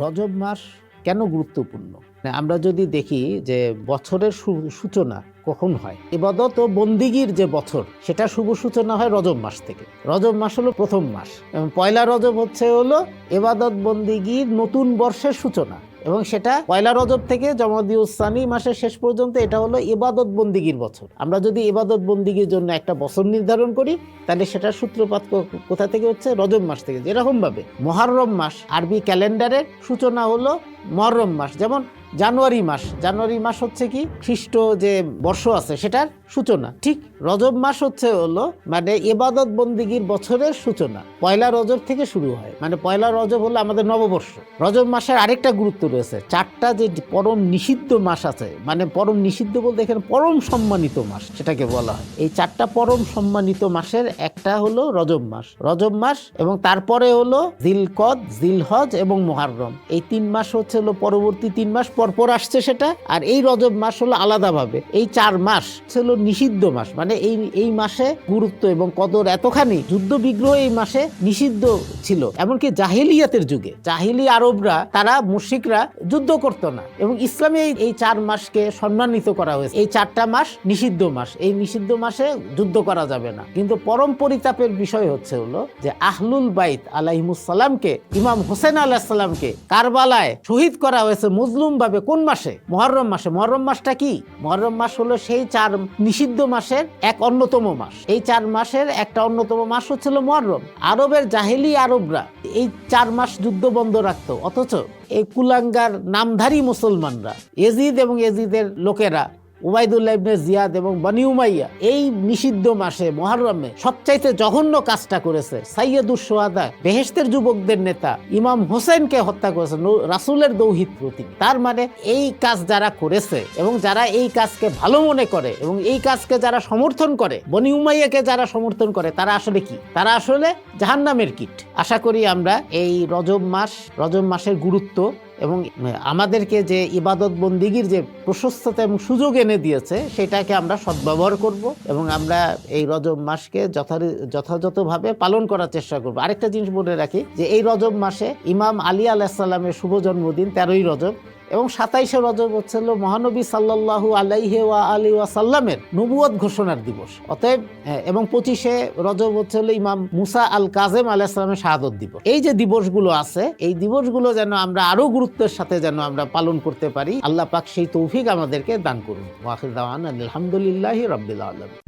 রজব মাস কেন গুরুত্বপূর্ণ? না, আমরা যদি দেখি যে বছরের সূচনা কখন হয়? এবাদত ও বন্দিগির যে বছর সেটা শুভ সূচনা হয় রজব মাস থেকে। রজব মাস হলো প্রথম মাস। এবং পয়লা রজব হচ্ছে হলো এবাদত বন্দিগির নতুন বর্ষের সূচনা। এবং সেটা পয়লা রজব থেকে জমাদিউসানি মাসের শেষ পর্যন্ত এটা হলো ইবাদত বন্দিগির বছর। আমরা যদি ইবাদত বন্দিগির জন্য একটা বছর নির্ধারণ করি, তাহলে সেটা সূত্রপাত কোথা থেকে হচ্ছে? রজব মাস থেকে। যেরকমভাবে মহারম মাস আরবি ক্যালেন্ডারের সূচনা হলো মহরম মাস। যেমন জানুয়ারি মাস। জানুয়ারি মাস হচ্ছে কি? খ্রিস্ট যে বর্ষ আছে, সেটার সূচনা। ঠিক রজব মাস হচ্ছে হলো মানে এবাদত বন্দিগির বছরের সূচনা। পয়লা রজব থেকে শুরু হয়। মানে পয়লা রজব হলো আমাদের নববর্ষ। রজব মাসের আরেকটা গুরুত্ব রয়েছে। চারটা যে পরম নিষিদ্ধ মাস আছে মানে পরম নিষিদ্ধ বলতে এখানে পরম সম্মানিত মাস সেটাকে বলা হয়। এই চারটা পরম সম্মানিত মাসের একটা হলো রজব মাস। রজব মাস এবং তারপরে হলো জিলকদ, জিলহজ এবং মোহাররম এই তিন মাস হচ্ছে হলো পরবর্তী তিন মাস পরপর আসছে সেটা, আর এই রজব মাস হলো আলাদাভাবে। এই চার মাস হলো নিষিদ্ধ মাস মানে এই এই মাসে গুরুত্ব এবং কদর এতখানি যুদ্ধ বিগ্রহ এই মাসে নিষিদ্ধ ছিল। এমনকি জাহিলিয়াতের যুগে, জাহিলি আরবরা, তারা মুশিকরা যুদ্ধ করতো না। এবং ইসলামে এই- চার মাসকে সম্মানিত করা হয়েছে। এই চারটা মাস নিষিদ্ধ মাস, এই নিষিদ্ধ মাসে যুদ্ধ করা যাবে না। কিন্তু পরম পরিতাপের বিষয় হচ্ছে হলো যে আহলুল বাইত আলাইহিমুসালামকে ইমাম হোসেন আলাহিসাল্লামকে কারবালায় শহীদ করা হয়েছে মুজলুম ভাবে কোন মাসে? মহরম মাসে। মহরম মাসটা কি? মহরম মাস হলো সেই চার নিষিদ্ধ মাসের এক অন্যতম মাস। এই চার মাসের একটা অন্যতম মাস হচ্ছিল মহরম। আরবের জাহেলি আরবরা এই চার মাস যুদ্ধ বন্ধ রাখতো। অথচ এই কুলাঙ্গার নামধারী মুসলমানরা, এজিদ এবং এজিদের লোকেরা উবাইদুল্লাহ ইবনে জিয়াদ এবং বনি উমাইয়া এই নিষিদ্ধ মাসে, মহরমে সবচাইতে জঘন্য কাজটা করেছে। সাইয়দুস সোহাদা বেহেশতের যুবকদের নেতা ইমাম হোসেনকে হত্যা করেছে রাসূলের দৌহিত্র তিনি তার মানে এই কাজ যারা করেছে এবং যারা এই কাজকে ভালো মনে করে এবং এই কাজকে যারা সমর্থন করে, বনি উমাইয়াকে যারা সমর্থন করে, তারা আসলে কি? তারা আসলে জাহান্নামের কীট। আশা করি আমরা এই রজব মাস, রজব মাসের গুরুত্ব এবং আমাদেরকে যে ইবাদত বন্দিগির যে প্রশস্ততা এবং সুযোগ এনে দিয়েছে, সেটাকে আমরা সদ্ব্যবহার করব এবং আমরা এই রজব মাসকে যথাযথভাবে পালন করার চেষ্টা করব। আরেকটা জিনিস বলে রাখি যে, এই রজব মাসে ইমাম আলী আলাহিসাল্লামের শুভ জন্মদিন তেরোই রজব। এবং সাতাইশে রজব হচ্ছে মহানবী সাল্লাল্লাহু আলাইহে ওয়া আলী ওয়াসাল্লামের নবুয়ত ঘোষণার দিবস। অতএব হ্যাঁ, এবং পঁচিশে রজব হচ্ছে হলো ইমাম মুসা আল কাজেম আলাইসালামের শাহাদত দিবস। এই যে দিবসগুলো আছে এই দিবসগুলো যেন আমরা আরও গুরুত্বের সাথে যেন আমরা পালন করতে পারি আল্লাহ পাক সেই তৌফিক আমাদেরকে দান করুন। দাওয়ান আলহামদুলিল্লাহি রাব্বিল আলামিন।